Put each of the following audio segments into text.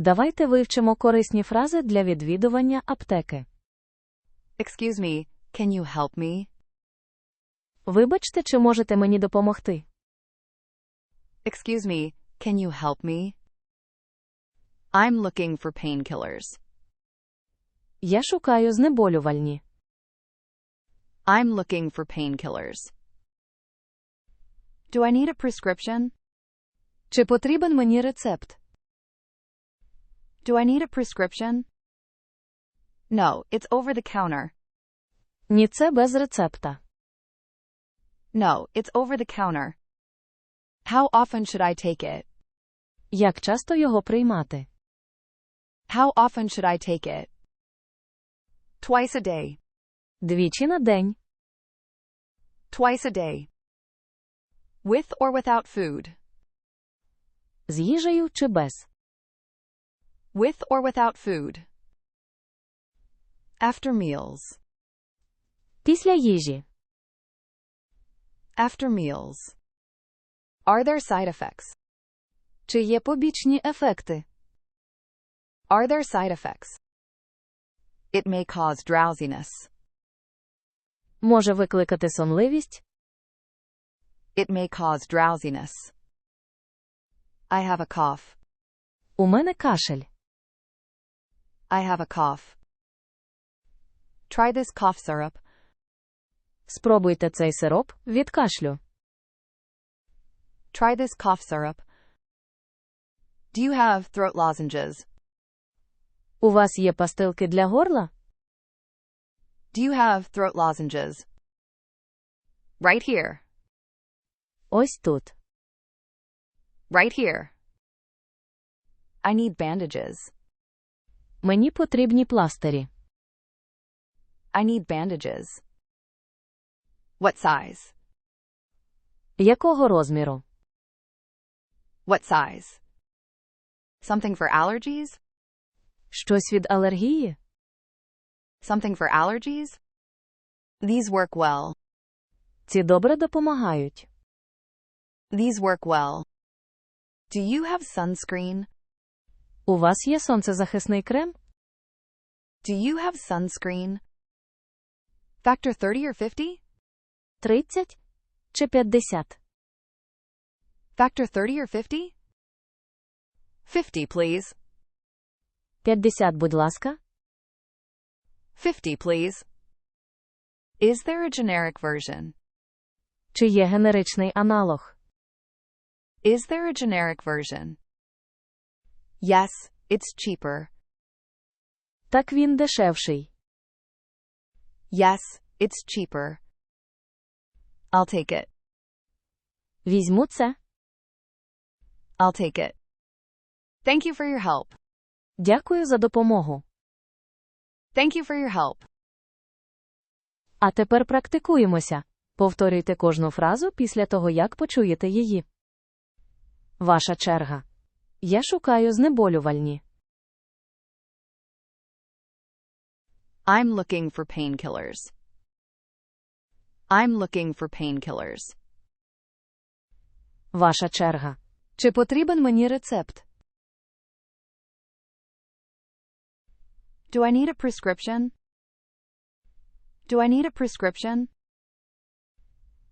Давайте вивчимо корисні фрази для відвідування аптеки. Excuse me, can you help me? Вибачте, чи можете мені допомогти? Excuse me, can you help me? I'm looking for painkillers. Я шукаю знеболювальні. I'm looking for painkillers. Do I need a prescription? Чи потрібен мені рецепт? Do I need a prescription? No, it's over the counter. Ні, це без рецепта. No, it's over the counter. How often should I take it? Як часто його приймати? How often should I take it? Twice a day. Двічі на день. Twice a day. With or without food. З їжею чи без? With or without food. After meals. Після їжі. After meals. Are there side effects? Чи є побічні ефекти? Are there side effects? It may cause drowsiness. Може викликати сонливість? It may cause drowsiness. I have a cough. У мене кашель. I have a cough. Try this cough syrup. Спробуйте цей сироп від кашлю. Try this cough syrup. Do you have throat lozenges? У вас є пастилки для горла? Do you have throat lozenges? Right here. Ось тут. Right here. I need bandages. Мені потрібні пластирі. I need bandages. What size? Якого розміру? What size? Something for allergies? Щось від алергії? Something for allergies? These work well. Ці добре допомагають. These work well. Do you have sunscreen? У вас є сонцезахисний крем? Do you have sunscreen? Factor 30 or 50? 30 чи 50? Factor 30 or 50? 50, please. 50, будь ласка. 50, please. Is there a generic version? Чи є генеричний аналог? Is there a generic version? Yes, it's cheaper. Так він дешевший. Yes, it's cheaper. I'll take it. Візьму це. I'll take it. Thank you for your help. Дякую за допомогу. Thank you for your help. А тепер практикуємося. Повторюйте кожну фразу після того, як почуєте її. Ваша черга. Я шукаю знеболювальні. I'm looking for painkillers. I'm looking for painkillers. Ваша черга. Чи потрібен мені рецепт? Do I need a prescription? Do I need a prescription?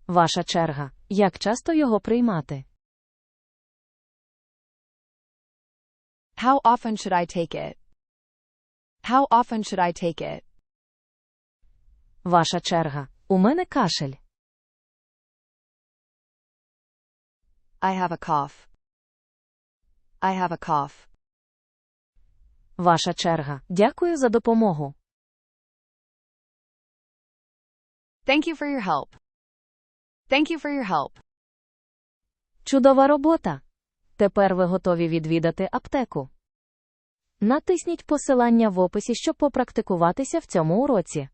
Ваша черга. Як часто його приймати? How often should I take it? How often should I take it? Ваша черга. У мене кашель. I have a cough. I have a cough. Ваша черга. Дякую за допомогу. Thank you for your help. Thank you for your help. Чудова робота! Тепер ви готові відвідати аптеку. Натисніть посилання в описі, щоб попрактикуватися в цьому уроці.